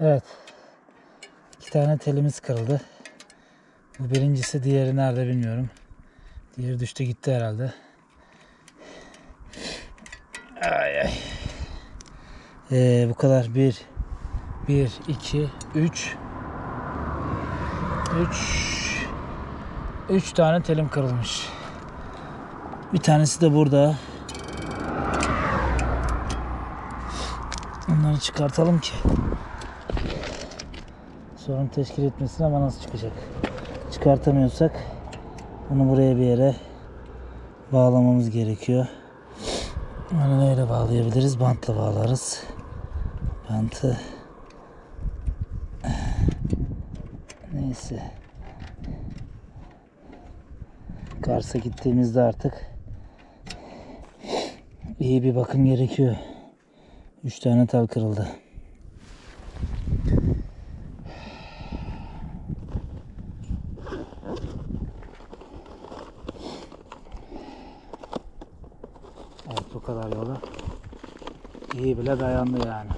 Evet. İki tane telimiz kırıldı. Bu birincisi diğeri nerede bilmiyorum. Diğeri düştü gitti herhalde. Ay ay. Ee, bu kadar. Bir, bir, iki, üç. Üç. Üç tane telim kırılmış. Bir tanesi de burada. Onları çıkartalım ki sorun teşkil etmesin ama nasıl çıkacak? Çıkartamıyorsak bunu buraya bir yere bağlamamız gerekiyor. Onu neyle bağlayabiliriz? Bantla bağlarız. Bantı neyse Kars'a gittiğimizde artık iyi bir bakım gerekiyor. Üç tane tel kırıldı. Evet bu kadar yola iyi bile dayandı yani.